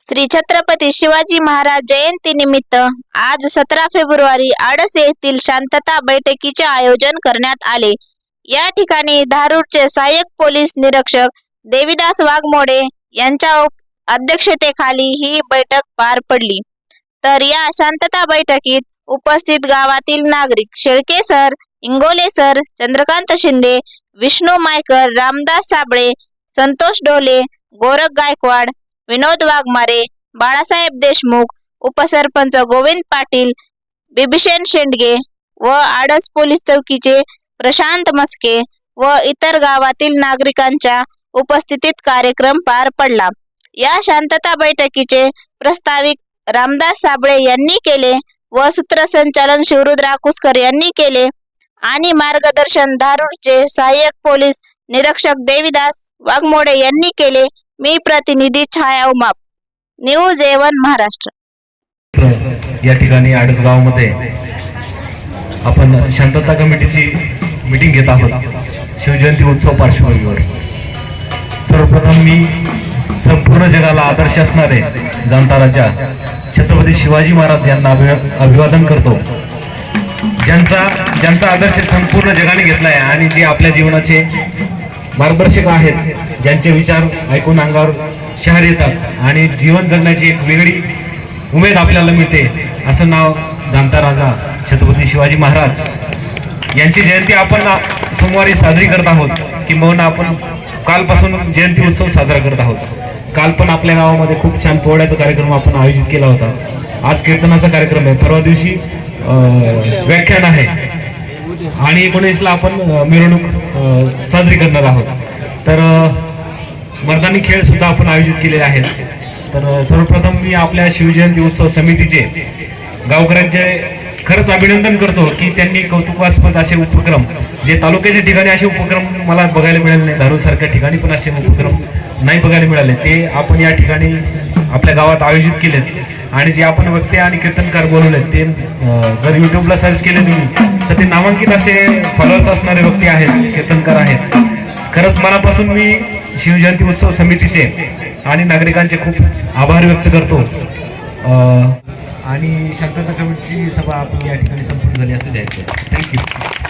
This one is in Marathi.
श्री छत्रपती शिवाजी महाराज जयंती निमित्त आज सतरा फेब्रुवारी आडस येथील शांतता बैठकीचे आयोजन करण्यात आले. या ठिकाणी धारूरचे सहाय्यक पोलीस निरीक्षक देविदास वाघमोडे यांच्या उप- अध्यक्षतेखाली ही बैठक पार पडली. तर या शांतता बैठकीत उपस्थित गावातील नागरिक शेळके सर इंगोले सर चंद्रकांत शिंदे विष्णू मायकर रामदास साबळे संतोष डोले गोरख गायकवाड विनोद वाघमारे बाळासाहेब देशमुख उपसरपंच गोविंद पाटील बिभीषण शेंडगे व आडस पोलीस चौकीचे प्रशांत मस्के व इतर गावातील नागरिकांच्या उपस्थितीत कार्यक्रम पार पडला. या शांतता बैठकीचे प्रस्ताविक रामदास साबळे यांनी केले व सूत्रसंचालन शिवरुद्र कुसकर यांनी केले आणि मार्गदर्शन धारूरचे सहाय्यक पोलीस निरीक्षक देविदास वाघमोडे यांनी केले. मी प्रतिनिधी Chhaya Umap news A one Maharashtra. या ठिकाणी आडसगावमध्ये आपण शांतता कमिटीची मीटिंग घेत आहोत. शिवजयंती उत्सव पार्श्वभूमीवर. सर्वप्रथम मी संपूर्ण जगाला आदर्श असणारे जाणता राजा छत्रपती शिवाजी महाराज यांना अभिवादन करतो. ज्यांचा ज्यांचा आदर्श संपूर्ण जगाने घेतलाय आणि जे आपल्या जीवनाचे मार्गदर्शक आहेत ज्यांचे विचार ऐकून अंगावर शहर येतात आणि जीवन जगण्याची एक वेगळी उमेद आपल्याला मिळते. असं नाव जाणता राजा छत्रपती शिवाजी महाराज. यांची जयंती आपण सोमवारी साजरी करत आहोत. किंबहुना आपण कालपासून जयंती उत्सव साजरा करत आहोत. काल पण आपल्या गावामध्ये खूप छान पोहण्याचा कार्यक्रम आपण आयोजित केला होता. आज कीर्तनाचा कार्यक्रम आहे. परवा दिवशी व्याख्यान आहे. आणि एकोणीसला आपण मिरवणूक साजरी करणार आहोत. तर मर्दानी खेळ सुद्धा आपण आयोजित केलेले आहेत. तर सर्वप्रथम मी आपल्या शिवजयंती उत्सव समितीचे गावकऱ्यांचे खरंच अभिनंदन करतो की त्यांनी कौतुकास्पद असे उपक्रम जे तालुक्याच्या ठिकाणी असे उपक्रम मला बघायला मिळाले नाही धारूसारख्या ठिकाणी पण असे उपक्रम नाही बघायला मिळाले. ते आपण या ठिकाणी आपल्या गावात आयोजित केलेत आणि जे आपण वक्ते आणि कीर्तनकार बोलवलेत ते जर युट्यूबला सर्च केले तुम्ही तर ते नामांकित असे फॉलोअर्स असणारे व्यक्ती आहेत कीर्तनकार आहेत. खरंच मनापासून मी शिवजयंती उत्सव समितीचे आणि नागरिकांचे खूप आभार व्यक्त करतो. आणि शांतता कमिटीची सभा आपली या ठिकाणी संपूर्ण झाली असं जायचं थँक्यू